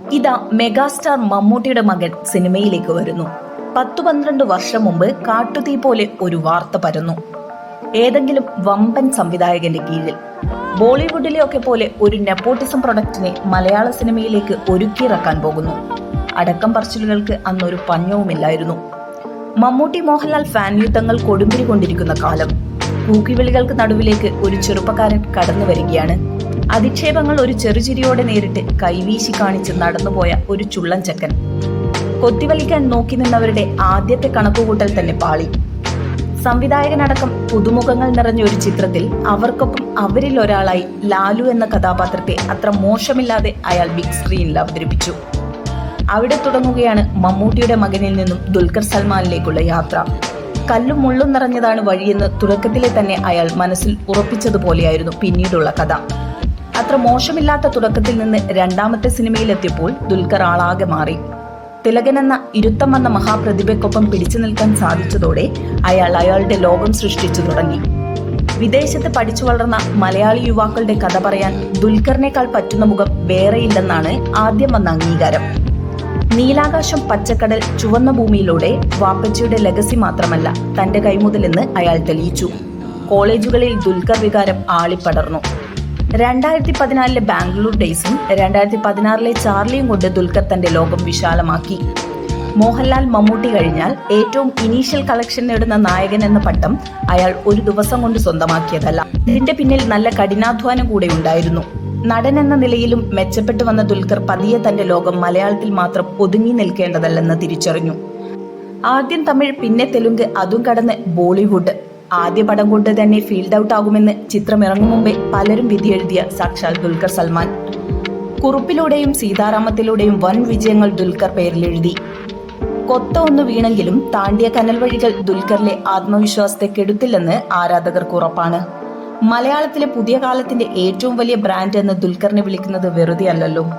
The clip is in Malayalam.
ഇതാ മെഗാസ്റ്റാർ മമ്മൂട്ടിയുടെ മകൻ സിനിമയിലേക്ക് വരുന്നു. പത്തു പന്ത്രണ്ട് വർഷം മുമ്പ് കാട്ടുതീ പോലെ ഒരു വാർത്ത പരന്നു. ഏതെങ്കിലും വമ്പൻ സംവിധായകന്റെ കീഴിൽ. ബോളിവുഡിലെ ഒക്കെ പോലെ ഒരു നെപ്പോട്ടിസം പ്രൊഡക്റ്റിനെ മലയാള സിനിമയിലേക്ക് ഒരുക്കിയിറക്കാൻ പോകുന്നു. അടക്കം പറച്ചിലുകൾക്ക് അന്നൊരു പഞ്ഞവുമില്ലായിരുന്നു. മമ്മൂട്ടി മോഹൻലാൽ ഫാൻ യുദ്ധങ്ങൾ കൊടുമ്പിരി കൊണ്ടിരിക്കുന്ന കാലം. കൂക്കിവിളികൾക്ക് നടുവിലേക്ക് ഒരു ചെറുപ്പക്കാരൻ കടന്നു വരികയാണ് അധിക്ഷേപങ്ങൾ ഒരു ചെറുചിരിയോടെ നേരിട്ട് കൈവീശി കാണിച്ച് നടന്നുപോയ ഒരു ചുള്ളൻ ചക്കൻ കൊത്തിവലിക്കാൻ നോക്കി നിന്നവരുടെ ആദ്യത്തെ കണക്കുകൂട്ടൽ തന്നെ പാളി. സംവിധായകനടക്കം പുതുമുഖങ്ങൾ നിറഞ്ഞ ഒരു ചിത്രത്തിൽ അവർക്കൊപ്പം അവരിൽ ഒരാളായി ലാലു എന്ന കഥാപാത്രത്തെ അത്ര മോശമില്ലാതെ അയാൾ ബിഗ് സ്ക്രീനിൽ അവതരിപ്പിച്ചു. അവിടെ തുടങ്ങുകയാണ് മമ്മൂട്ടിയുടെ മകനിൽ നിന്നും ദുൽഖർ സൽമാനിലേക്കുള്ള യാത്ര. കല്ലും മുള്ളും നിറഞ്ഞതാണ് വഴിയെന്ന് തുടക്കത്തിലെ തന്നെ അയാൾ മനസ്സിൽ ഉറപ്പിച്ചതുപോലെയായിരുന്നു പിന്നീടുള്ള കഥ. അത്ര മോശമില്ലാത്ത തുടക്കത്തിൽ നിന്ന് രണ്ടാമത്തെ സിനിമയിലെത്തിയപ്പോൾ ദുൽഖർ ആളാകെ മാറി. തിലകൻ എന്ന ഇരുത്തം വന്ന മഹാപ്രതിഭയ്ക്കൊപ്പം പിടിച്ചു നിൽക്കാൻ സാധിച്ചതോടെ അയാൾ അയാളുടെ ലോകം സൃഷ്ടിച്ചു തുടങ്ങി. വിദേശത്ത് പഠിച്ചു വളർന്ന മലയാളി യുവാക്കളുടെ കഥ പറയാൻ ദുൽഖറിനേക്കാൾ പറ്റുന്ന മുഖം വേറെയില്ലെന്നാണ് ആദ്യം വന്ന അംഗീകാരം. നീലാകാശം പച്ചക്കടൽ ചുവന്ന ഭൂമിയിലൂടെ വാപ്പച്ചിയുടെ ലഗസി മാത്രമല്ല തന്റെ കൈമുതലെന്ന് അയാൾ തെളിയിച്ചു. കോളേജുകളിൽ ദുൽഖർ വികാരം ആളിപ്പടർന്നു. രണ്ടായിരത്തി പതിനാലിലെ ബാംഗ്ലൂർ ഡേയ്സും രണ്ടായിരത്തി പതിനാറിലെ ചാർലിയും കൊണ്ട് ദുൽഖർ തന്റെ ലോകം വിശാലമാക്കി. മോഹൻലാൽ മമ്മൂട്ടി കഴിഞ്ഞാൽ ഏറ്റവും ഇനീഷ്യൽ കളക്ഷൻ നേടുന്ന നായകൻ എന്ന പട്ടം അയാൾ ഒരു ദിവസം കൊണ്ട് സ്വന്തമാക്കിയതല്ല. ഇതിന്റെ പിന്നിൽ നല്ല കഠിനാധ്വാനം കൂടെ ഉണ്ടായിരുന്നു. നടൻ എന്ന നിലയിലും മെച്ചപ്പെട്ടു വന്ന ദുൽഖർ പതിയെ തന്റെ ലോകം മലയാളത്തിൽ മാത്രം ഒതുങ്ങി നിൽക്കേണ്ടതല്ലെന്ന് തിരിച്ചറിഞ്ഞു. ആദ്യം തമിഴ് പിന്നെ തെലുങ്ക് അതും കടന്ന് ബോളിവുഡ്. ആദ്യ പടം കൊണ്ട് തന്നെ ഫീൽഡ് ഔട്ട് ആകുമെന്ന് ചിത്രം ഇറങ്ങും മുമ്പേ പലരും വിധിയെഴുതിയ സാക്ഷാൽ ദുൽഖർ സൽമാൻ. കുറുപ്പിലൂടെയും സീതാരാമത്തിലൂടെയും വൻ വിജയങ്ങൾ ദുൽഖർ പേരിലെഴുതി. കൊത്ത ഒന്ന് വീണെങ്കിലും താണ്ടിയ കനൽ വഴികൾ ദുൽഖറിലെ ആത്മവിശ്വാസത്തെ കെടുത്തില്ലെന്ന് ആരാധകർക്ക് ഉറപ്പാണ്. മലയാളത്തിലെ പുതിയ കാലത്തിന്റെ ഏറ്റവും വലിയ ബ്രാൻഡ് എന്ന് ദുൽഖറിനെ വിളിക്കുന്നത് വെറുതെ അല്ലല്ലോ